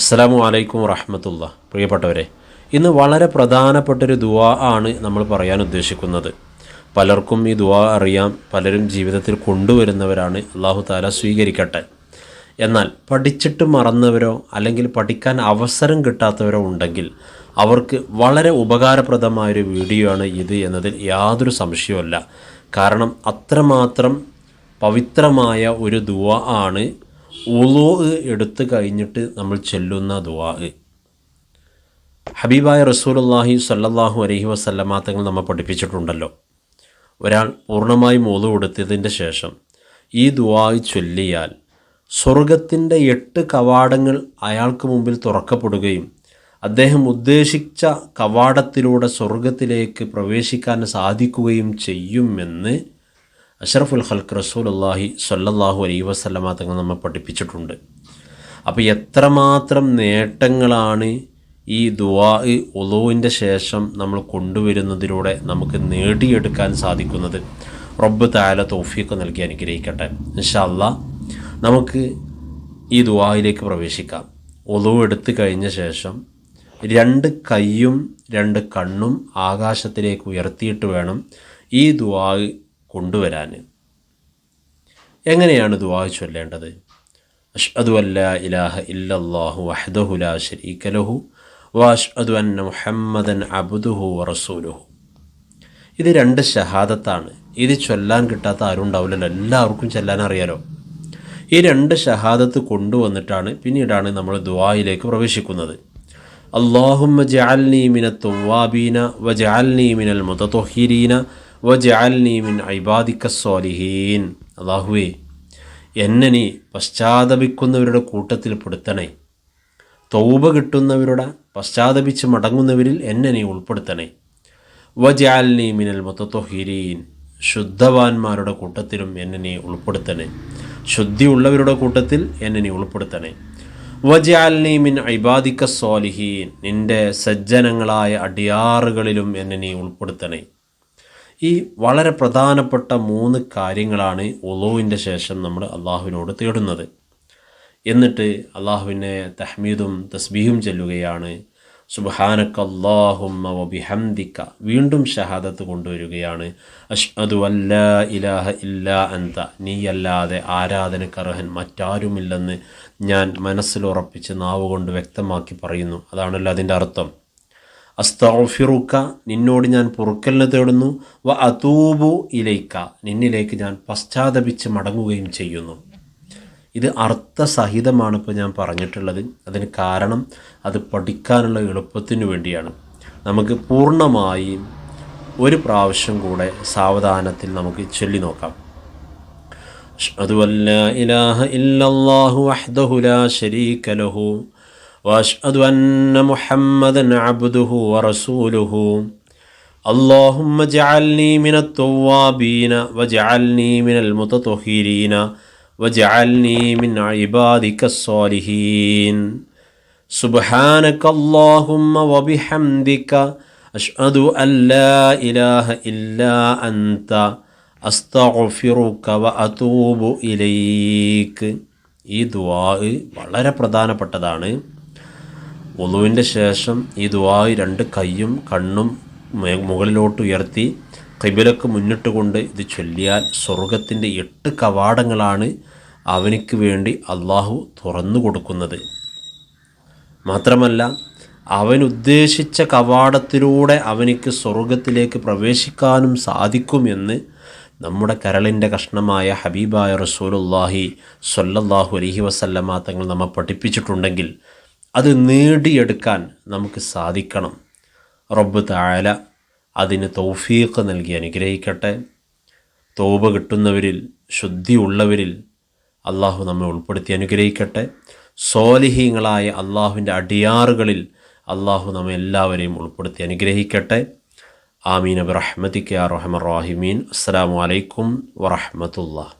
അസ്സലാമു വലൈക്കും വറഹമത്തുള്ള. പ്രിയപ്പെട്ടവരെ ഇന്ന് വളരെ പ്രധാനപ്പെട്ടൊരു ദുവാ ആണ് നമ്മൾ പറയാൻ ഉദ്ദേശിക്കുന്നത്. പലർക്കും ഈ ദുവാ അറിയാം പലരും ജീവിതത്തിൽ കൊണ്ടുവരുന്നവരാണ് അള്ളാഹു താല സ്വീകരിക്കട്ടെ. എന്നാൽ പഠിച്ചിട്ട് മറന്നവരോ അല്ലെങ്കിൽ പഠിക്കാൻ അവസരം കിട്ടാത്തവരോ ഉണ്ടെങ്കിൽ അവർക്ക് വളരെ ഉപകാരപ്രദമായൊരു വീഡിയോ ആണ് ഇത് എന്നതിൽ യാതൊരു സംശയവുമല്ല കാരണം അത്രമാത്രം പവിത്രമായ ഒരു ദുവ ആണ് ഉളു എടുത്തു കഴിഞ്ഞിട്ട് നമ്മൾ ചെല്ലുന്ന ദുവാ ഹബീബായ റസൂലുള്ളാഹി സ്വല്ലല്ലാഹു അലൈഹി വസല്ലമ തങ്ങൾ നമ്മൾ പഠിപ്പിച്ചിട്ടുണ്ടല്ലോ. ഒരാൾ പൂർണമായും ഒളു കൊടുത്തതിന്റെ ശേഷം ഈ ദുവാ ചൊല്ലിയാൽ സ്വർഗത്തിന്റെ എട്ട് കവാടങ്ങൾ അയാൾക്ക് മുമ്പിൽ തുറക്കപ്പെടുകയും അദ്ദേഹം ഉദ്ദേശിച്ച കവാടത്തിലൂടെ സ്വർഗത്തിലേക്ക് പ്രവേശിക്കാൻ സാധിക്കുകയും ചെയ്യുമെന്ന് അഷറഫുൽ ഖൽക്ക് റസൂലുള്ളാഹി സല്ലാഹു അലൈ വസല്ലമ തങ്ങൾ നമ്മൾ പഠിപ്പിച്ചിട്ടുണ്ട്. അപ്പോൾ എത്രമാത്രം നേട്ടങ്ങളാണ് ഈ ദുവാ ഒലുവിന്റെ ശേഷം നമ്മൾ കൊണ്ടുവരുന്നതിലൂടെ നമുക്ക് നേടിയെടുക്കാൻ സാധിക്കുന്നത്? റബ്ബ് താല തൗഫീഖ് നൽകി അനുഗ്രഹിക്കട്ടെ. ഇൻഷല്ല നമുക്ക് ഈ ദുവായിലേക്ക് പ്രവേശിക്കാം. ഒലു എടുത്തു കഴിഞ്ഞ ശേഷം രണ്ട് കൈയും രണ്ട് കണ്ണും ആകാശത്തിലേക്ക് ഉയർത്തിയിട്ട് വേണം ഈ ദുവാ കൊണ്ടുവരാൻ. എങ്ങനെയാണ് ദുവാ ചൊല്ലേണ്ടത്? അഷ്അദു അല്ല ഇലാഹ ഇല്ലാഹു വഹ്ദഹു ലാ ശരീക ലഹു വഅഷ്അദു അന്ന മുഹമ്മദൻ അബുദുഹു റസൂലുഹു. ഇത് രണ്ട് ഷഹാദത്താണ് ഇത് ചൊല്ലാൻ കിട്ടാത്ത ആരും ഉണ്ടാവില്ലല്ലോ എല്ലാവർക്കും ചൊല്ലാൻ അറിയാലോ. ഈ രണ്ട് ഷഹാദത്ത് കൊണ്ടുവന്നിട്ടാണ് പിന്നീടാണ് നമ്മൾ ദുആയിലേക്ക് പ്രവേശിക്കുന്നത്. അള്ളാഹുമ്മ ജാൽനീമിന തൊവാബീന വ ജാൽനീമിനൽ മിനൽ അള്ളാഹുവേ എന്നെ നീ പശ്ചാത്തപിക്കുന്നവരുടെ കൂട്ടത്തിൽ പെടുത്തണേ. തൗബ കിട്ടുന്നവരുടെ പശ്ചാത്തപിച്ച് മടങ്ങുന്നവരിൽ എന്നെ നീ ഉൾപ്പെടുത്തണേ. വജാൽനി മിനൽ മൊത്തത്തൊഹിരീൻ ശുദ്ധവാന്മാരുടെ കൂട്ടത്തിലും എന്നെ നീ ഉൾപ്പെടുത്തണേ. ശുദ്ധിയുള്ളവരുടെ കൂട്ടത്തിൽ എന്നെ നീ ഉൾപ്പെടുത്തണേ. വജാൽനി മിൻ ഐബാദിക്ക സ്വാലിഹീൻ. നിന്റെ സജ്ജനങ്ങളായ അടിയാറുകളിലും എന്നെ നീ ഉൾപ്പെടുത്തണേ. ഈ വളരെ പ്രധാനപ്പെട്ട മൂന്ന് കാര്യങ്ങളാണ് ഒലോവിന്റെ ശേഷം നമ്മൾ അള്ളാഹുവിനോട് തേടുന്നത്. എന്നിട്ട് അള്ളാഹുവിനെ തഹ്മീദും തസ്ബീഹും ചെല്ലുകയാണ്. വബിഹംദിക്ക. വീണ്ടും ഷഹാദത്ത് കൊണ്ടുവരികയാണ്. അഷ്അദു അല്ല ഇലാഹ ഇല്ല അന്ത നീയല്ലാതെ ആരാധനക്കർഹൻ മറ്റാരുമില്ലെന്ന് ഞാൻ മനസ്സിലുറപ്പിച്ച് നാവ് കൊണ്ട് വ്യക്തമാക്കി പറയുന്നു. അതാണല്ലോ അതിന്റെ അർത്ഥം. അസ്തഫിറുക്ക നിന്നോട് ഞാൻ പൊറുക്കലിനെ തേടുന്നു. വ അതൂബു ഇലൈക്ക നിന്നിലേക്ക് ഞാൻ പശ്ചാത്തപിച്ച് മടങ്ങുകയും ചെയ്യുന്നു. ഇത് അർത്ഥസഹിതമാണ് ഇപ്പോൾ ഞാൻ പറഞ്ഞിട്ടുള്ളത്. അതിന് കാരണം അത് പഠിക്കാനുള്ള എളുപ്പത്തിനു വേണ്ടിയാണ്. നമുക്ക് പൂർണമായും ഒരു പ്രാവശ്യം കൂടെ സാവധാനത്തിൽ നമുക്ക് ചൊല്ലി നോക്കാം. അതുവല്ല ഇലാഹ ഇല്ലല്ലാഹു വഹ്ദഹു ലാ ശരീക ലഹു. واشهد ان محمدا عبده ورسوله اللهم اجعلني من التوابين واجعلني من المتطهرين واجعلني من عبادك الصالحين سبحانك اللهم وبحمدك اشهد ان لا اله الا انت അസ്തഫിറുക്ക വ അതൂബു ഇലൈക്ക് ഈ ദുആ വളരെ പ്രധാനപ്പെട്ടതാണ് ഒലുവിന്റെ ശേഷം ഈ ദുആയി രണ്ട് കൈയും കണ്ണും മുകളിലോട്ട് ഉയർത്തി കൈബിലക്ക് മുന്നിട്ട് കൊണ്ട് ഇത് ചൊല്ലിയാൽ സ്വർഗത്തിന്റെ എട്ട് കവാടങ്ങളാണ് അവനിക്ക് വേണ്ടി അള്ളാഹു തുറന്നു കൊടുക്കുന്നത്. മാത്രമല്ല അവൻ ഉദ്ദേശിച്ച കവാടത്തിലൂടെ അവനിക്ക് സ്വർഗത്തിലേക്ക് പ്രവേശിക്കാനും സാധിക്കുമെന്ന് നമ്മുടെ കരളിന്റെ കഷ്ണമായ ഹബീബായ റസൂലുല്ലാഹി സൊല്ലാഹു അലഹി വസല്ലമ തങ്ങൾ നമ്മെ പഠിപ്പിച്ചിട്ടുണ്ടെങ്കിൽ അത് നേടിയെടുക്കാൻ നമുക്ക് സാധിക്കണം. റബ്ബ് താല അതിന് തൗഫീഖ് നൽകി അനുഗ്രഹിക്കട്ടെ. തോപ കിട്ടുന്നവരിൽ ശുദ്ധിയുള്ളവരിൽ അള്ളാഹു നമ്മെ ഉൾപ്പെടുത്തി അനുഗ്രഹിക്കട്ടെ. സോലിഹീങ്ങളായ അള്ളാഹുവിന്റെ അടിയാറുകളിൽ അള്ളാഹു നമ്മെ എല്ലാവരെയും ഉൾപ്പെടുത്തി അനുഗ്രഹിക്കട്ടെ. ആമീൻ. അബ്രഹ്മദിക്ക് റഹ്മത്തിക്ക് റഹമർ റാഹിമീൻ അസ്സാം വലൈക്കും വറഹമത്തുള്ള